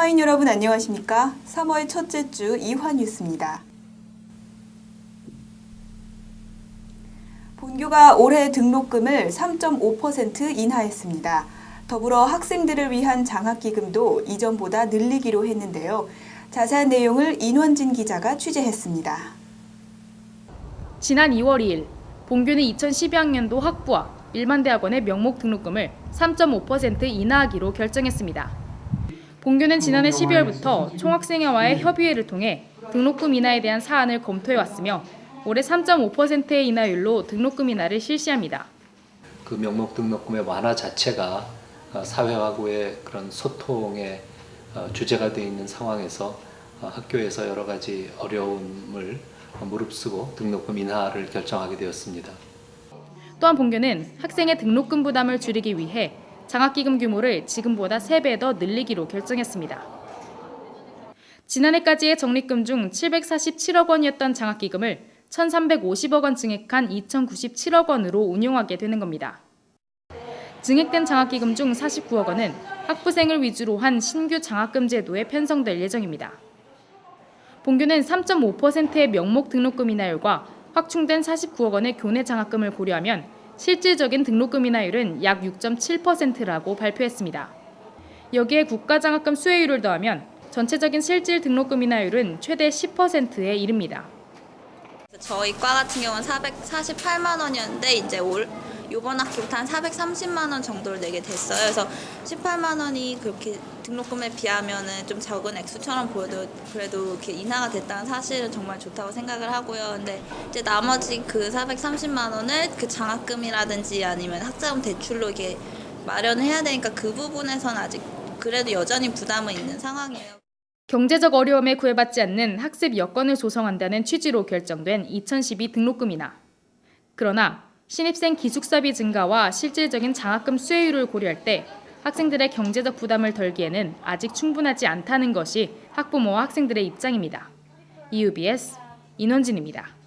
이화인 여러분 안녕하십니까? 3월 첫째 주 이화 뉴스입니다. 본교가 올해 등록금을 3.5% 인하했습니다. 더불어 학생들을 위한 장학기금도 이전보다 늘리기로 했는데요. 자세한 내용을 인원진 기자가 취재했습니다. 지난 2월 2일 본교는 2012학년도 학부와 일반 대학원의 명목 등록금을 3.5% 인하하기로 결정했습니다. 본교는 지난해 12월부터 총학생회와의 협의회를 통해 등록금 인하에 대한 사안을 검토해 왔으며 올해 3.5%의 인하율로 등록금 인하를 실시합니다. 그 명목 등록금의 완화 자체가 어, 사회하고의 그런 소통의 어, 주제가 되어 있는 상황에서 어, 학교에서 여러 가지 어려움을 무릅쓰고 등록금 인하를 결정하게 되었습니다. 또한 본교는 학생의 등록금 부담을 줄이기 위해 장학기금 규모를 지금보다 3배 더 늘리기로 결정했습니다. 지난해까지의 적립금 중 747억 원이었던 장학기금을 1,350억 원 증액한 2,097억 원으로 운용하게 되는 겁니다. 증액된 장학기금 중 49억 원은 학부생을 위주로 한 신규 장학금 제도에 편성될 예정입니다. 본교는 3.5%의 명목 등록금 인하율과 확충된 49억 원의 교내 장학금을 고려하면 실질적인 등록금 인하율은 약 6.7%라고 발표했습니다. 여기에 국가장학금 수혜율을 더하면 전체적인 실질 등록금 인하율은 최대 10%에 이릅니다. 저희 과 같은 경우는 448만 원이었는데 이제 올 이번 학기부터 한 430만 원 정도를 내게 됐어요. 그래서 18만 원이 그렇게 등록금에 비하면은 좀 적은 액수처럼 보여도 그래도 이렇게 인하가 됐다는 사실은 정말 좋다고 생각을 하고요. 근데 이제 나머지 그 430만 원을 그 장학금이라든지 아니면 학자금 대출로 이렇게 마련을 해야 되니까 그 부분에서는 아직 그래도 여전히 부담은 있는 상황이에요. 경제적 어려움에 구애받지 않는 학습 여건을 조성한다는 취지로 결정된 2012 등록금 인하. 그러나 신입생 기숙사비 증가와 실질적인 장학금 수혜율을 고려할 때 학생들의 경제적 부담을 덜기에는 아직 충분하지 않다는 것이 학부모와 학생들의 입장입니다. EUBS 인원진입니다.